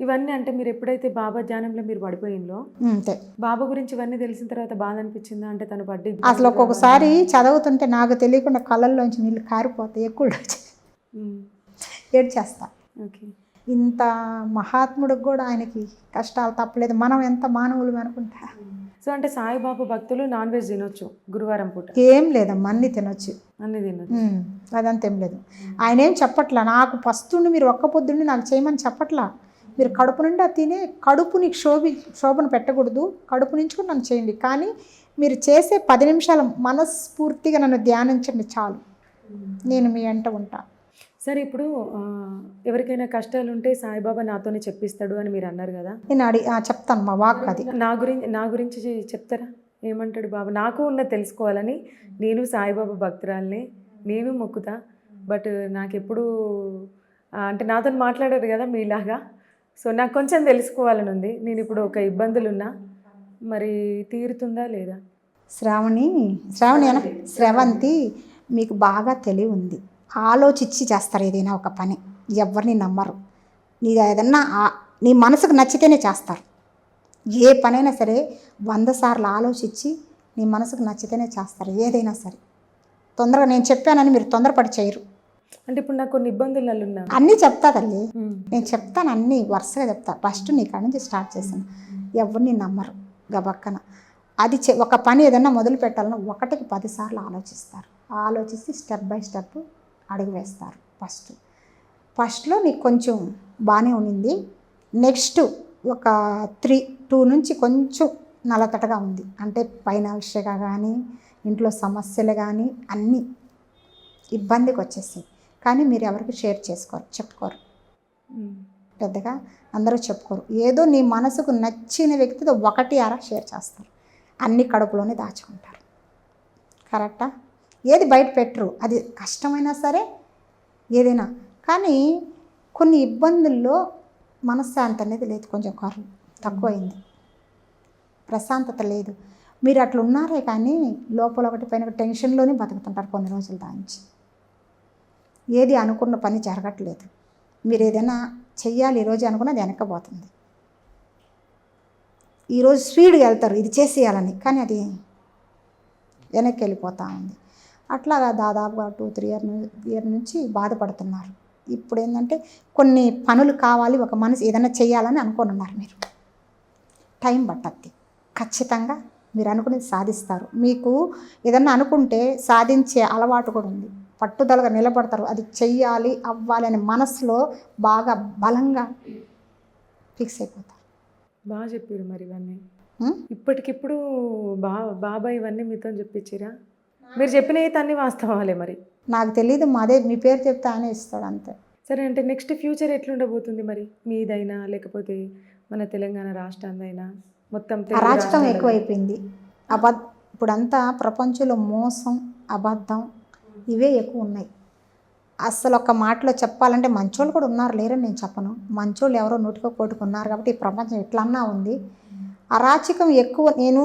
ఇవన్నీ అంటే మీరు ఎప్పుడైతే బాబా ధ్యానంలో మీరు పడిపోయిందో అంతే. బాబా గురించి ఇవన్నీ తెలిసిన తర్వాత బాధ అనిపించిందా? అంటే తను పడ్డ అసలు ఒక్కొక్కసారి చదువుతుంటే నాకు తెలియకుండా కళ్ళల్లోంచి నీళ్ళు కారిపోతాయి ఎక్కువ ఏడ్చేస్తా. ఓకే. ఇంత మహాత్ముడికి కూడా ఆయనకి కష్టాలు తప్పలేదు. మనం ఎంత మానవులు అనుకుంటా. సో అంటే సాయిబాబా భక్తులు నాన్ వెజ్ తినొచ్చు గురువారం పూట? ఏం లేదమ్మా అన్నీ తినొచ్చు. అన్ని తినొచ్చు. అదంతా ఏం లేదు. ఆయన ఏం చెప్పట్లా? నాకు పస్తుండి మీరు ఒక్క పొద్దుండి నాకు చేయమని చెప్పట్లా? మీరు కడుపు నిండా తినే కడుపుని శోభి శోభను పెట్టకూడదు. కడుపు నుంచి కూడా నన్ను చేయండి. కానీ మీరు చేసే పది నిమిషాలు మనస్ఫూర్తిగా నన్ను ధ్యానించండి చాలు. నేను మీ వెంట ఉంటా. సరే ఇప్పుడు ఎవరికైనా కష్టాలు ఉంటే సాయిబాబా నాతోనే చెప్పిస్తాడు అని మీరు అన్నారు కదా. నేను అడి ఆ, చెప్తాను మా వాక్ అది. నా గురించి నా గురించి చెప్తారా? ఏమంటాడు బాబా? నాకు ఉన్న తెలుసుకోవాలని నేను సాయిబాబా భక్తురాల్ని నేను మొక్కుతా. బట్ నాకు ఎప్పుడు అంటే నాతో మాట్లాడారు కదా మీలాగా. సో నాకు కొంచెం తెలుసుకోవాలని ఉంది. నేను ఇప్పుడు ఒక ఇబ్బందులు ఉన్నా మరి తీరుతుందా లేదా? శ్రావణి శ్రావణి అన శ్రవంతి మీకు బాగా తెలివి ఉంది. ఆలోచించి చేస్తారు ఏదైనా ఒక పని. ఎవరిని నమ్మరు. నీ ఏదన్నా నీ మనసుకు నచ్చితేనే చేస్తారు. ఏ పనైనా సరే వంద సార్లు ఆలోచించి నీ మనసుకు నచ్చితేనే చేస్తారు. ఏదైనా సరే. తొందరగా నేను చెప్పానని మీరు తొందరపడి చేయరు. అంటే ఇప్పుడు నాకు కొన్ని ఇబ్బందులు ఉన్నా అన్నీ చెప్తా తల్లి. నేను చెప్తాను అన్నీ వరుసగా చెప్తా. ఫస్ట్ నీ కాడ నుంచి స్టార్ట్ చేశాను. ఎవరిని నమ్మరు గబక్కన అది చె ఒక పని ఏదైనా మొదలు పెట్టాలన్నా ఒకటికి పదిసార్లు ఆలోచిస్తారు. ఆలోచిస్తే స్టెప్ బై స్టెప్ అడుగు వేస్తారు ఫస్ట్. ఫస్ట్లో నీకు కొంచెం బాగానే ఉండింది. నెక్స్ట్ ఒక త్రీ టూ నుంచి కొంచెం నలతటగా ఉంది. అంటే ఫైనాన్షియల్గా కానీ ఇంట్లో సమస్యలు కానీ అన్నీ ఇబ్బందికి వచ్చేసాయి. కానీ మీరు ఎవరికి షేర్ చేసుకోరు చెప్పుకోరు. పెద్దగా అందరూ చెప్పుకోరు. ఏదో నీ మనసుకు నచ్చిన వ్యక్తితో ఒకటి అర షేర్ చేస్తారు. అన్ని కడుపులోనే దాచుకుంటారు. కరెక్టా? ఏది బయట పెట్టరు. అది కష్టమైనా సరే ఏదైనా. కానీ కొన్ని ఇబ్బందుల్లో మనశ్శాంతి అనేది లేదు. కొంచెం కరు తక్కువైంది. ప్రశాంతత లేదు. మీరు అట్లా ఉన్నారే కానీ లోపల ఒకటి పైన టెన్షన్లోనే బతుకుతుంటారు కొన్ని రోజుల దాంచి. ఏది అనుకున్న పని జరగట్లేదు. మీరు ఏదైనా చెయ్యాలి ఈరోజు అనుకున్నది వెనక్కపోతుంది. ఈరోజు స్పీడ్గా వెళ్తారు ఇది చేసేయాలని కానీ అది వెనక్కి వెళ్ళిపోతూ ఉంది అట్లాగా దాదాపుగా టూ త్రీ ఇయర్ ఇయర్ నుంచి బాధపడుతున్నారు. ఇప్పుడు ఏంటంటే కొన్ని పనులు కావాలి ఒక మనిషి ఏదైనా చేయాలని అనుకొని ఉన్నారు మీరు. టైం పట్టద్ది. ఖచ్చితంగా మీరు అనుకునేది సాధిస్తారు. మీకు ఏదన్నా అనుకుంటే సాధించే అలవాటు కూడా ఉంది. పట్టుదలగా నిలబడతారు. అది చెయ్యాలి అవ్వాలి అనే మనసులో బాగా బలంగా ఫిక్స్ అయిపోతారు. బాగా చెప్పారు మరి ఇవన్నీ? ఇప్పటికిప్పుడు బా బాబా ఇవన్నీ మీతో చెప్పించిరా మీరు చెప్పిన అయితే అన్ని వాస్తవాలే మరి. నాకు తెలియదు మాదే మీ పేరు చెప్తే ఆయన ఇస్తాడు అంతే. సరే అంటే నెక్స్ట్ ఫ్యూచర్ ఎట్లుండబోతుంది మరి? మీదైనా లేకపోతే మన తెలంగాణ రాష్ట్రాందైనా మొత్తం రాష్ట్రాలలో- ఎక్కువైపోయింది. అబద్ధ ఇప్పుడంతా ప్రపంచంలో మోసం అబద్ధం ఇవే ఎక్కువ ఉన్నాయి. అసలు ఒక మాటలో చెప్పాలంటే మంచోళ్ళు కూడా ఉన్నారు లేరని నేను చెప్పను. మంచోళ్ళు ఎవరో నోటికో కోటుకున్నారు కాబట్టి ఈ ప్రపంచం ఎట్లన్నా ఉంది. అరాచకం ఎక్కువ నేను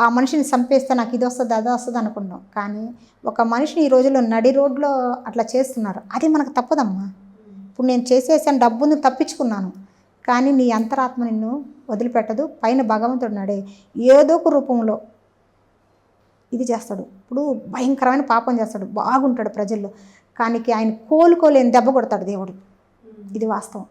ఆ మనిషిని చంపేస్తే నాకు ఇది వస్తుంది అది వస్తుంది అనుకున్నాం. కానీ ఒక మనిషిని ఈ రోజుల్లో నడి రోడ్లో అట్లా చేస్తున్నారు. అది మనకు తప్పదమ్మా. ఇప్పుడు నేను చేసేసాను డబ్బును తప్పించుకున్నాను. కానీ నీ అంతరాత్మ నిన్ను వదిలిపెట్టదు. పైన భగవంతుడు నడే. ఏదో ఒక రూపంలో ఇది చేస్తాడు. ఇప్పుడు భయంకరమైన పాపం చేస్తాడు. బాగుంటాడు ప్రజల్లో. కానీ ఆయన కోలుకోలేని దెబ్బ కొడతాడు దేవుడు. ఇది వాస్తవం.